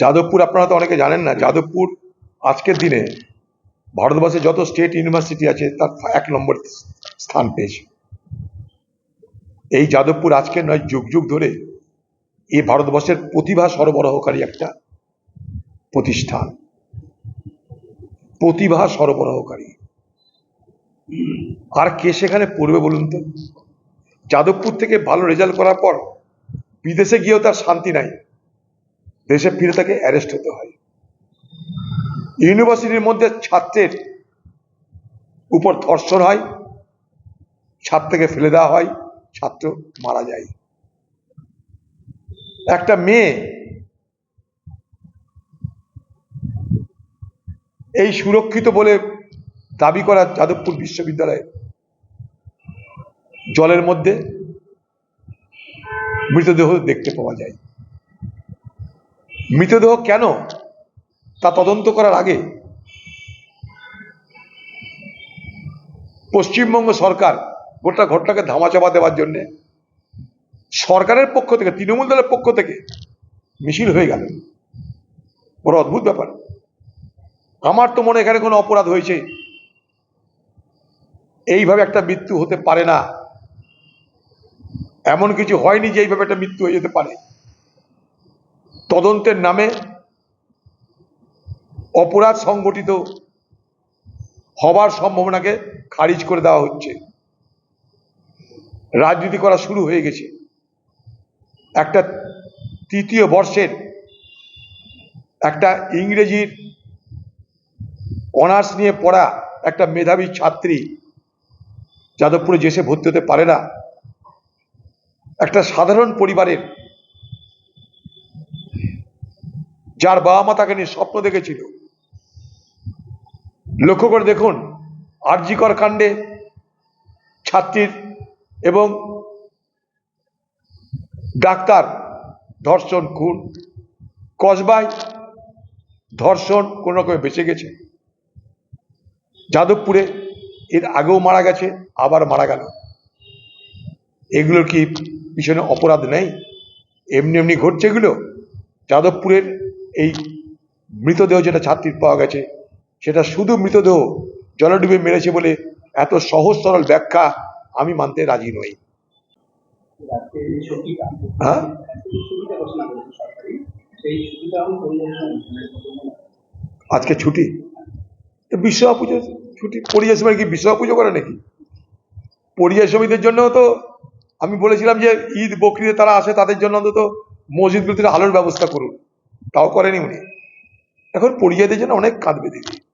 যাদবপুর আপনারা তো অনেকে জানেন না, যাদবপুর আজকের দিনে ভারতবর্ষে যত স্টেট ইউনিভার্সিটি আছে, তার এক নম্বর স্থান পেয়েছে। এই যাদবপুর আজকের নয়, যুগ যুগ ধরে এই ভারতবর্ষের প্রতিভা সরবরাহকারী একটা প্রতিষ্ঠান। প্রতিভা সরবরাহকারী। আর কে সেখানে পড়বে বলুন তো? যাদবপুর থেকে ভালো রেজাল্ট করার পর বিদেশে গিয়েও তার শান্তি নাই। দেশে ফিরে তাকে অ্যারেস্ট হতে হয়। ইউনিভার্সিটির মধ্যে ছাত্রের উপর ধর্ষণ হয় ছাত্রকে ফেলে দেওয়া হয়, ছাত্র মারা যায়। একটা মেয়ে এই সুরক্ষিত বলে দাবি করা যাদবপুর বিশ্ববিদ্যালয়ে জলের মধ্যে মৃতদেহ দেখতে পাওয়া যায়। মৃতদেহ কেন? তা তদন্ত করার আগে। পশ্চিমবঙ্গ সরকার গোটা ঘটনাকে ধামাচাপা দেওয়ার জন্য সরকারের পক্ষ থেকে, তৃণমূল দলের পক্ষ থেকে মিছিল হয়ে গেল। বড় অদ্ভুত ব্যাপার। আমার তো মনে এখানে কোনো অপরাধ হয়েছে। এইভাবে একটা মৃত্যু হতে পারে না। এমন কিছু হয়নি যে এইভাবে একটা মৃত্যু হয়ে যেতে পারে। তদন্তের নামে অপরাধ সংগঠিত হবার সম্ভাবনাকে খারিজ করে দেওয়া হচ্ছে। রাজনীতি করা শুরু হয়ে গেছে। একটা তৃতীয় বর্ষের একটা ইংরেজির অনার্স নিয়ে পড়া একটা মেধাবী ছাত্রী যাদবপুরে যে সে ভর্তি হতে পারে না, একটা সাধারণ পরিবারের যার বাবা মা তাকে নিয়ে স্বপ্ন দেখেছিল। লক্ষ্য করে দেখুন আরজিকর কাণ্ডে ছাত্রীর এবং ডাক্তার ধর্ষণ খুন, কসবায় ধর্ষণ কোন রকমে বেঁচে গেছে। যাদবপুরে এর আগেও মারা গেছে, আবার মারা গেল। এগুলোর কি পিছনে অপরাধ নেই? এমনি এমনি ঘটছে এগুলো? যাদবপুরের এই মৃতদেহ যেটা ছাত্রীর পাওয়া গেছে, সেটা শুধু মৃতদেহ জলে ডুবে মেরেছে বলে এত সহজ সরল ব্যাখ্যা আমি মানতে রাজি নই। আজকে হ্যাঁ? আজকে ছুটি? তো বিশ্বকর্মা পুজো ছুটি? পরিযায়ী সময় কি বিশ্বকর্মা পুজো করে নাকি? পরিযায়ী শ্রমিকদের জন্য তো আমি বলেছিলাম যে ঈদ বকরিদে তারা আসে, তাদের জন্য অন্তত মসজিদগুলোতে আলোর ব্যবস্থা করুন। তাও করেনি উনি। এখন পরিযায়ীদের জন্য অনেক কাঁদবে দিদি